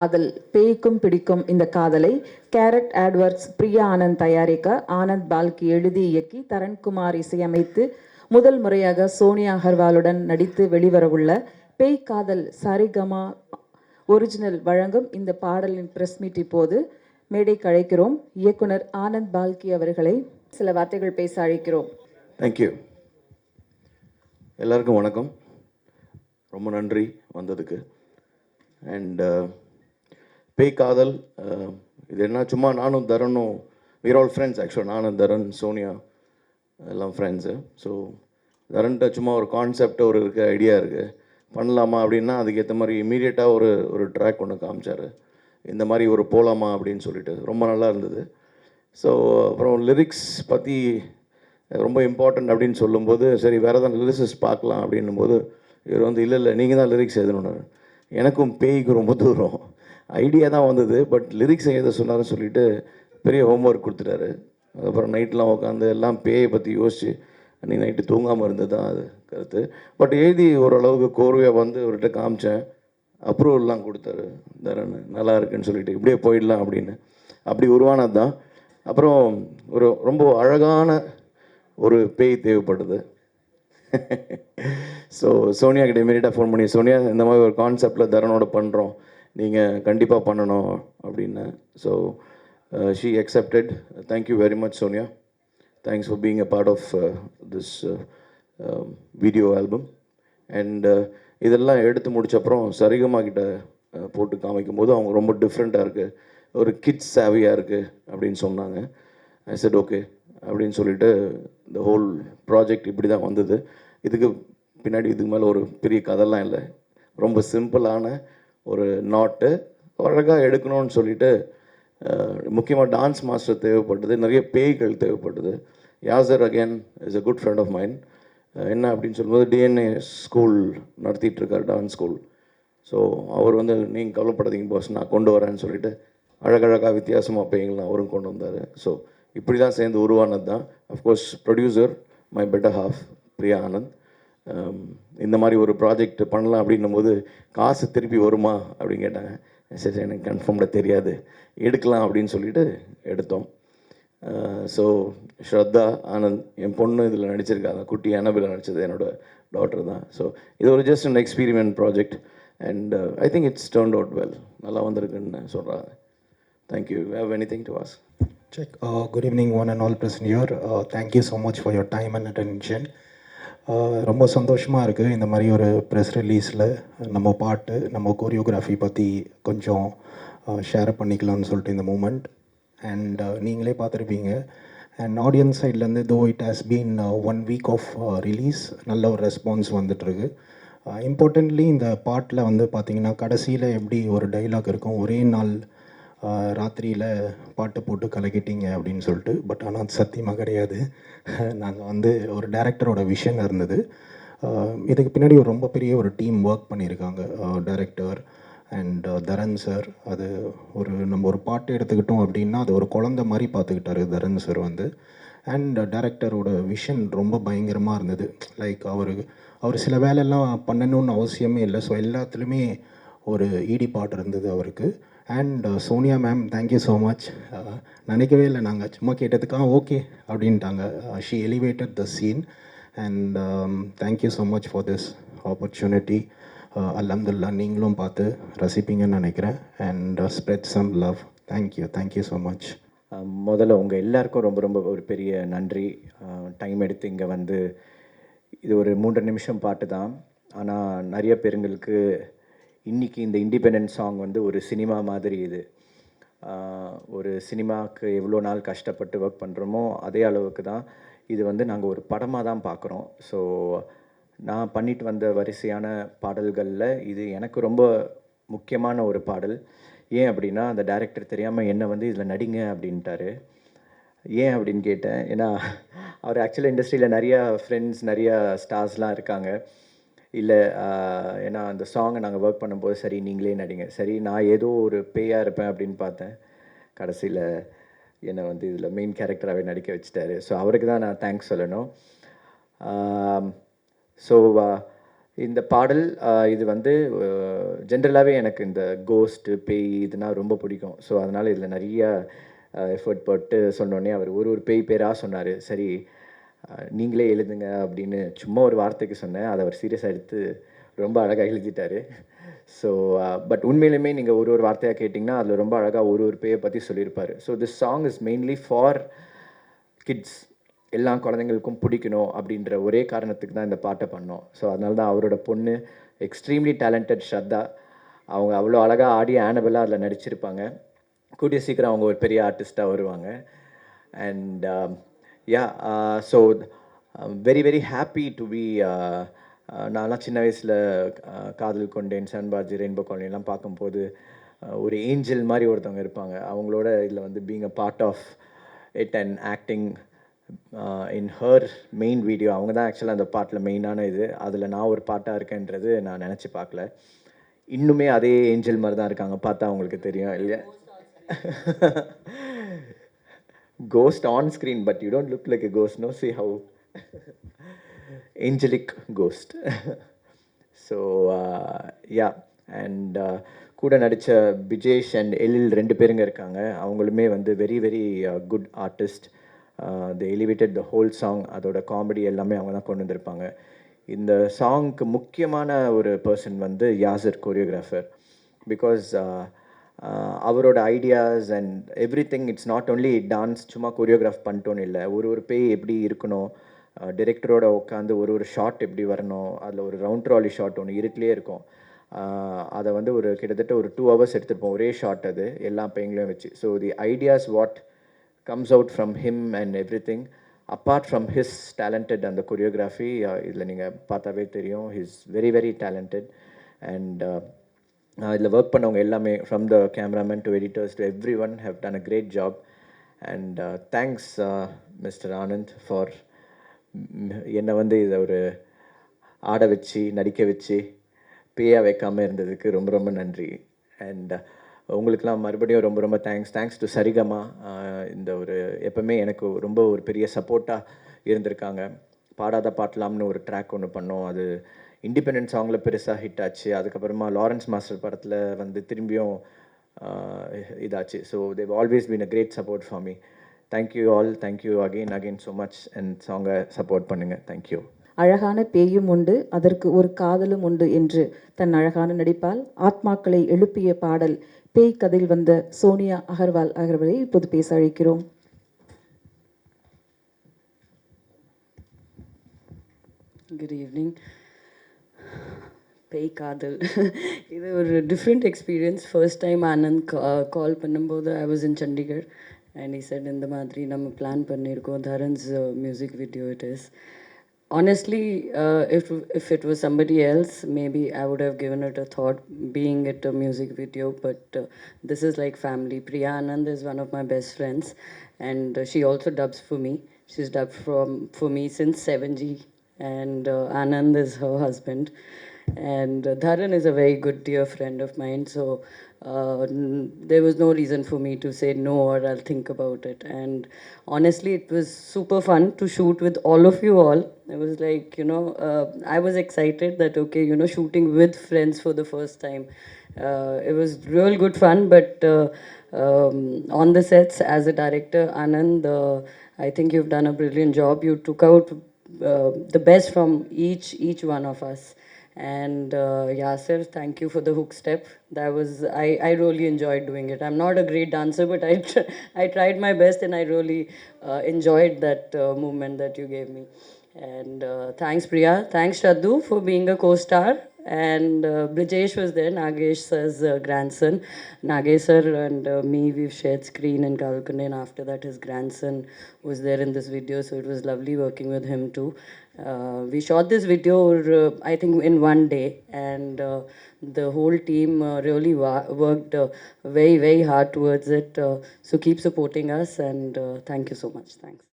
காதல் பேய்க்கும் பிடிக்கும் இந்த காதலை கேரட் ஆட்வர்ட்ஸ் பிரியா ஆனந்த் தயாரிக்க ஆனந்த் பால்கி எழுதி இயக்கி தரண்குமார் இசையமைத்து முதல் முறையாக சோனியா அகர்வாலுடன் நடித்து வெளிவரவுள்ள பேய் காதல் சரிகமா ஒரிஜினல் வழங்கும் இந்த பாடலின் பிரஸ் மீட் இப்போது மேடை கழைக்கிறோம் இயக்குனர் ஆனந்த் பால்கி அவர்களை சில வார்த்தைகள் பேச அழைக்கிறோம். தேங்க்யூ எல்லாருக்கும் வணக்கம். ரொம்ப நன்றி வந்ததுக்கு. அண்ட் பேய் காதல் இது என்ன சும்மா நானும் தரனும் வீர் ஆல் ஃப்ரெண்ட்ஸ் ஆக்சுவலாக நானும் தரன் சோனியா எல்லாம் ஃப்ரெண்ட்ஸு ஸோ தரன்ட்ட சும்மா ஒரு கான்செப்ட் ஒரு இருக்க ஐடியா இருக்குது பண்ணலாமா அப்படின்னா அதுக்கேற்ற மாதிரி இமீடியட்டாக ஒரு ஒரு ட்ராக் ஒன்று காமிச்சார். இந்த மாதிரி ஒரு போகலாமா அப்படின்னு சொல்லிட்டு. ரொம்ப நல்லா இருந்தது. ஸோ அப்புறம் லிரிக்ஸ் பற்றி ரொம்ப இம்பார்ட்டண்ட் அப்படின்னு சொல்லும்போது சரி வேறு ஏதாவது லிரிக்ஸஸ் பார்க்கலாம் அப்படின்னும் போது இவர் வந்து இல்லை இல்லை நீங்கள் தான் லிரிக்ஸ் எழுதணுன்னாரு எனக்கும் பேய்க்கு ரொம்ப தூரம். ஐடியா தான் வந்தது பட் லிரிக்ஸ் எழுத சொன்னாருன்னு சொல்லிட்டு பெரிய ஹோம்ஒர்க் கொடுத்துட்டாரு. அதுக்கப்புறம் நைட்லாம் உட்காந்து எல்லாம் பேயை பற்றி யோசிச்சு அன்றைக்கி நைட்டு தூங்காமல் இருந்தது தான் அது கருத்து. பட் எழுதி ஓரளவுக்கு கோர்வையாக வந்து அவர்கிட்ட காமிச்சேன். அப்ரூவல்லாம் கொடுத்தாரு. தரன் நல்லா இருக்குன்னு சொல்லிட்டு இப்படியே போயிடலாம் அப்படின்னு. அப்படி உருவானது தான். அப்புறம் ஒரு ரொம்ப அழகான ஒரு பேய் தேவைப்படுது ஸோ சோனியா கிட்டே இமீடியட்டாக ஃபோன் பண்ணி சோனியா இந்த மாதிரி ஒரு கான்செப்டில் தரனோட பண்ணுறோம் நீங்கள் கண்டிப்பாக பண்ணணும் அப்படின்னு. So she accepted thank you very much Sonia thanks for being a part of this video album and இதெல்லாம் எடுத்து முடிச்சப்புறம் சரிகமா கிட்ட uh, போட்டு காமிக்கும் போது அவங்க ரொம்ப டிஃப்ரெண்ட்டாக இருக்குது ஒரு கிட்ஸ் சேவையாக இருக்குது அப்படின்னு சொன்னாங்க. ஐ செட் ஓகே அப்படின்னு சொல்லிட்டு இந்த ஹோல் ப்ராஜெக்ட் இப்படி தான் வந்தது. இதுக்கு பின்னாடி இதுக்கு மேலே ஒரு பெரிய கதைலாம் இல்லை. ரொம்ப சிம்பிளான ஒரு நாட்டு அழகாக எடுக்கணும்னு சொல்லிட்டு முக்கியமாக டான்ஸ் மாஸ்டர் தேவைப்பட்டது நிறைய பேய்கள் தேவைப்பட்டது. Yasar again is a good friend of mind என்ன அப்படின்னு சொல்லும்போது டிஎன்ஏ ஸ்கூல் நடத்திட்டுருக்கார் டான்ஸ் ஸ்கூல் ஸோ அவர் வந்து நீங்கள் கவலைப்படாதீங்க பாஸ் நான் கொண்டு வரேன்னு சொல்லிட்டு அழகழகாக வித்தியாசமாக பேய்கள் அவரும் கொண்டு வந்தார். ஸோ இப்படி தான் சேர்ந்து உருவானது தான் of course producer my better half Priya Anand இந்த மாதிரி ஒரு ப்ராஜெக்ட் பண்ணலாம் அப்படின்னும் போது காசு திருப்பி வருமா அப்படின்னு கேட்டாங்க. சரி எனக்கு கன்ஃபார்ம்டாக தெரியாது. எடுக்கலாம் அப்படின்னு சொல்லிட்டு எடுத்தோம். ஸோ ஸ்ரத்தா ஆனந்த் என் பொண்ணு இதில் நடிச்சிருக்காங்க. குட்டி அனபில் நடிச்சது என்னோட டாட்டர் தான். ஸோ இது ஒரு just an experiment project and I think it's turn out well நல்லா வந்திருக்குன்னு சொல்கிறாங்க thank you have any thing to was Check. Uh, good evening, one and all present here. Uh, thank you so much for your time and attention. ரொம்ப சந்தோஷமாக இருக்குது இந்த மாதிரி ஒரு press ரிலீஸில் நம்ம பாட்டு நம்ம கோரியோகிராஃபி பற்றி கொஞ்சம் ஷேர் பண்ணிக்கலாம்னு சொல்லிட்டு இந்த மூமெண்ட் அண்ட் நீங்களே பார்த்துருப்பீங்க. அண்ட் ஆடியன்ஸ் சைட்லேருந்து though it has been one week of release நல்ல ஒரு ரெஸ்பான்ஸ் வந்துட்டுருக்கு. இம்பார்ட்டன்ட்லி இந்த பாட்டில் வந்து பார்த்திங்கன்னா கடைசியில் எப்படி ஒரு டைலாக் இருக்கும் ஒரே நாள் ராத்திரியில் பாட்டு போட்டு கலக்கிட்டீங்க அப்படின்னு சொல்லிட்டு பட் ஆனால் அது சத்தியமாக கிடையாது. நாங்கள் வந்து ஒரு டேரக்டரோட விஷன் இருந்தது. இதுக்கு பின்னாடி ஒரு ரொம்ப பெரிய ஒரு டீம் ஒர்க் பண்ணியிருக்காங்க. டைரக்டர் அண்ட் தரன் சார் அது ஒரு நம்ம ஒரு பாட்டு எடுத்துக்கிட்டோம் அப்படின்னா அது ஒரு குழந்த மாதிரி பார்த்துக்கிட்டாரு தரன் சார் வந்து. அண்ட் டேரக்டரோட விஷன் ரொம்ப பயங்கரமாக இருந்தது. லைக் அவர் அவர் சில வேலையெல்லாம் பண்ணணும்னு அவசியமே இல்லை. ஸோ எல்லாத்துலேயுமே ஒரு ஈடுபாடு இருந்தது அவருக்கு. And Sonia ma'am thank you so much நினைக்கவே இல்லை நாங்கள் சும்மா கேட்டதுக்காக ஓகே அப்படின்ட்டாங்க. She elevated the scene and thank you so much for this opportunity அல்ஹம்துல்லா நீங்களும் பார்த்து ரசிப்பீங்கன்னு நினைக்கிறேன். And spread some love thank you thank you so much முதல்ல உங்கள் எல்லாருக்கும் ரொம்ப ரொம்ப ஒரு பெரிய நன்றி. Uh, டைம் எடுத்து இங்கே வந்து இது ஒரு மூன்று நிமிஷம் பாட்டு தான். ஆனால் நிறைய பேருங்களுக்கு இன்றைக்கி இந்த இண்டிபெண்டன்ஸ் சாங் வந்து ஒரு சினிமா மாதிரி இது. ஒரு சினிமாவுக்கு எவ்வளோ நாள் கஷ்டப்பட்டு ஒர்க் பண்ணுறோமோ அதே அளவுக்கு தான் இது வந்து நாங்கள் ஒரு படமாக தான் பார்க்குறோம் ஸோ நான் பண்ணிட்டு வந்த வரிசையான பாடல்களில் இது எனக்கு ரொம்ப முக்கியமான ஒரு பாடல். ஏன் அப்படின்னா அந்த டைரக்டர் தெரியாமல் என்னை வந்து இதில் நடிங்க அப்படின்ட்டாரு. ஏன் அப்படின்னு கேட்டேன். ஏன்னா அவர் ஆக்சுவலாக இண்டஸ்ட்ரியில் நிறையா ஃப்ரெண்ட்ஸ் நிறையா ஸ்டார்ஸ்லாம் இருக்காங்க. இல்லை ஏன்னா அந்த சாங்கை நாங்கள் ஒர்க் பண்ணும்போது சரி நீங்களே நடிங்க. சரி நான் ஏதோ ஒரு பேயாக இருப்பேன் அப்படின்னு பார்த்தேன். கடைசியில் என்னை வந்து இதில் மெயின் கேரக்டராகவே நடிக்க வச்சுட்டாரு. ஸோ அவருக்கு தான் நான் தேங்க்ஸ் சொல்லணும். ஸோ இந்த பாடல் இது வந்து ஜென்ரலாகவே எனக்கு இந்த கோஸ்ட்டு பேய் இதுனா ரொம்ப பிடிக்கும். ஸோ அதனால் இதில் நிறைய எஃபர்ட் போட்டு சொன்னோடனே அவர் ஒரு ஒரு பேய் பேராக சொன்னார். சரி நீங்களே எழுதுங்க அப்படின்னு சும்மா ஒரு வார்த்தைக்கு சொன்னேன். அதை அவர் சீரியஸாக எடுத்து ரொம்ப அழகாக எழுதிட்டாரு. ஸோ பட் உண்மையிலுமே நீங்கள் ஒரு ஒரு வார்த்தையாக கேட்டிங்கன்னா அதில் ரொம்ப அழகாக ஒரு ஒரு பேயை பற்றி சொல்லியிருப்பார். So this song is mainly for kids எல்லா குழந்தைங்களுக்கும் பிடிக்கணும் அப்படின்ற ஒரே காரணத்துக்கு தான் இந்த பாட்டை பண்ணோம். ஸோ அதனால தான் அவரோட பொண்ணு எக்ஸ்ட்ரீம்லி டேலண்டட் ஸ்ரத்தா அவங்க அவ்வளோ அழகாக ஆடி ஆனபலாக அதில் நடிச்சிருப்பாங்க. கூடிய சீக்கிரம் அவங்க ஒரு பெரிய ஆர்டிஸ்ட்டாக வருவாங்க. And yeah so very very happy to be நான்லாம் சின்ன வயசில் காதல் கொண்டேன் சன்பாஜி ரெயின்போ காலனிலாம் பார்க்கும்போது uh, ஒரு ஏஞ்சல் மாதிரி ஒருத்தவங்க இருப்பாங்க. அவங்களோட இதில் வந்து being a part of it and acting in her main video அவங்க தான் ஆக்சுவலாக அந்த பாட்டில் மெயினான இது. அதில் நான் ஒரு பாட்டாக இருக்கேன்றது நான் நினச்சி பார்க்கல. இன்னுமே அதே ஏஞ்சல் மாதிரி தான் இருக்காங்க. பார்த்தா அவங்களுக்கு தெரியும் இல்லையா? ghost on screen, but you don't look like a ghost. No, see how angelic ghost. so uh, yeah, and uh, கூட நடித்த பிஜேஷ் அண்ட் எழில் ரெண்டு பேருங்க இருக்காங்க. அவங்களுமே வந்து very very good artist the elevated the whole song அதோட காமெடி எல்லாமே அவங்க தான் கொண்டு வந்திருப்பாங்க. இந்த சாங்க்கு முக்கியமான ஒரு பர்சன் வந்து யாசர் கொரியோகிராஃபர் பிகாஸ் அவரோட ideas and everything it's not only dance சும்மா கொரியோகிராஃப் பண்ணிட்டோன்னு இல்லை. ஒரு ஒரு பேய் எப்படி இருக்கணும் டிரெக்டரோட உட்காந்து ஒரு ஒரு ஷாட் எப்படி வரணும் அதில் ஒரு ரவுண்ட் ட்ராலி ஷாட் ஒன்று இருட்டிலே இருக்கும். அதை வந்து ஒரு கிட்டத்தட்ட ஒரு டூ ஹவர்ஸ் எடுத்துருப்போம். ஒரே ஷாட் அது எல்லா பேங்களையும் வச்சு. So the ideas what comes out from him and everything apart from his talented அந்த கொரியோகிராஃபி இதில் நீங்கள் பார்த்தாவே தெரியும் his very very talented and இதில் ஒர்க் பண்ணவங்க எல்லாமே from the cameraman to editors to every one have done a great job and thanks mister Anand for என்னை வந்து இதை ஒரு ஆட வச்சு நடிக்க வச்சு பேயாக வைக்காமல் இருந்ததுக்கு ரொம்ப ரொம்ப நன்றி. அண்ட் uh, உங்களுக்கெலாம் மறுபடியும் ரொம்ப ரொம்ப தேங்க்ஸ் தேங்க்ஸ் டு சரிகமா இந்த ஒரு எப்பவுமே எனக்கு ரொம்ப ஒரு பெரிய சப்போர்ட்டாக இருந்திருக்காங்க. பாடாத பாட்டலாம்னு ஒரு ட்ராக் ஒன்று பண்ணோம். அது இண்டிபெண்டன்ட் சாங்கில் பெருசாக ஹிட் ஆச்சு. அதுக்கப்புறமா லாரன்ஸ் மாஸ்டர் படத்தில் வந்து திரும்பியும் இதாச்சு. So they've always been a great support for me thank you all thank you again again so much and சாங்கை சப்போர்ட் பண்ணுங்கள் தேங்க்யூ அழகான பேயும் உண்டு. அதற்கு ஒரு காதலும் உண்டு என்று தன் அழகான நடிப்பால் ஆத்மாக்களை எழுப்பிய பாடல் பேய் கதையில் வந்த சோனியா அகர்வால் அவர்களை இப்போது பேச அழைக்கிறோம். குட் ஈவினிங் பேய் காதல் இது ஒரு different experience first time Anand call பண்ணும்போது I was in Chandigarh and I said இந்த மாதிரி நம்ம பிளான் பண்ணியிருக்கோம் தரன்ஸ் music video it is honestly uh, if if it was somebody else maybe i would have given it a thought being it a music video but uh, this is like family priya anand is one of my best friends and uh, she also dubs for me she's dubbed from for me since 7g and uh, anand is her husband and Dharan is a very good dear friend of mine, so uh, there was no reason for me to say no or I'll think about it. And honestly, it was super fun to shoot with all of you all. It was like, you know, uh, I was excited that, okay, you know, shooting with friends for the first time. Uh, it was real good fun, but uh, um, on the sets, as a director, Anand, uh, I think you've done a brilliant job. You took out uh, the best from each each one of us. And uh, Yasir, thank you for the hook step. That was I, I really enjoyed doing it. I'm not a great dancer, but I tr- I tried my best and I really uh, enjoyed that uh, movement that you gave me. And uh, thanks Priya, thanks Shraddu for being a co-star. And uh, Brijesh was there, Nagesh sir's uh, grandson. Nagesh sir and uh, me, we've shared screen in Kalkunde, and after that, his grandson was there in this video, so it was lovely working with him too. Uh, we shot this video, uh, I think, in one day, and uh, the whole team uh, really wa- worked uh, very, very hard towards it. Uh, so keep supporting us, and uh, thank you so much. Thanks.